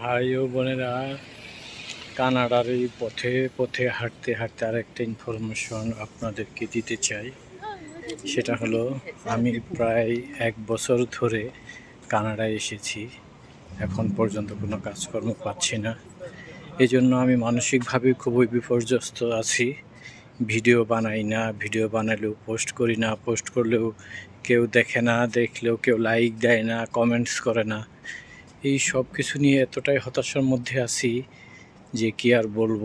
ভাই ও বোনেরা, কানাডার এই পথে পথে হাঁটতে হাঁটতে আরেকটা ইনফরমেশন আপনাদেরকে দিতে চাই। সেটা হলো, আমি প্রায় এক বছর ধরে কানাডায় এসেছি। এখন পর্যন্ত কোনো কাজকর্ম পাচ্ছি না। এই জন্য আমি মানসিকভাবে খুবই বিপর্যস্ত আছি। ভিডিও বানাই না, ভিডিও বানালেও পোস্ট করি না, পোস্ট করলেও কেউ দেখে না, দেখলেও কেউ লাইক দেয় না কমেন্টস করে না। এই সব কিছু নিয়ে এতটাই হতাশার মধ্যে আছি যে কি আর বলব?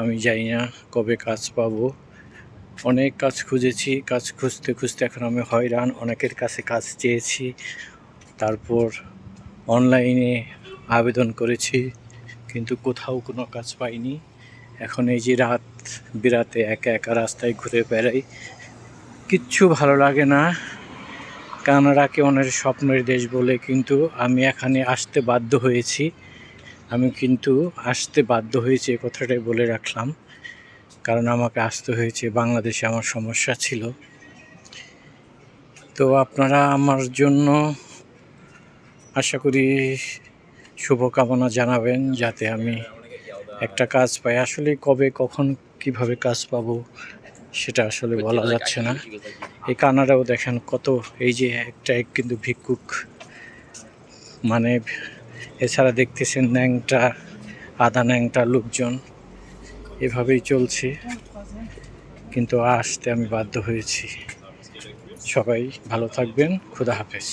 আমি জানি না কবে কাজ পাবো। অনেক কাজ খুঁজেছি, কাজ খুঁজতে খুঁজতে এখন আমি হয়রান, অনেকের কাছে কাজ চেয়েছি, তারপর অনলাইনে আবেদন করেছি, কিন্তু কোথাও কোনো কাজ পাইনি। এখন এই যে রাত বিরাতে একা একা রাস্তায় ঘুরে বেড়াই, কিচ্ছু ভালো লাগে না। কানাডাকে অনেক স্বপ্নের দেশ বলে কিন্তু আমি এখানে আসতে বাধ্য হয়েছি। আমি কিন্তু আসতে বাধ্য হয়েছি এ কথাটাই বলে রাখলাম। কারণ আমাকে আসতে হয়েছে, বাংলাদেশে আমার সমস্যা ছিল। তো আপনারা আমার জন্য আশা করি শুভকামনা জানাবেন যাতে আমি একটা কাজ পাই। আসলে কবে, কখন, কীভাবে কাজ পাবো সেটা আসলে বলা যাচ্ছে না। এই কানাডাও দেখেন কত এই যে একটা এক কিন্তু ভিক্ষুক মানে এছাড়া দেখতেছেন ন্যাংটা আধা ন্যাংটা লোকজন এভাবেই চলছে। কিন্তু আসতে আমি বাধ্য হয়েছি। সবাই ভালো থাকবেন খুদা হাফেজ।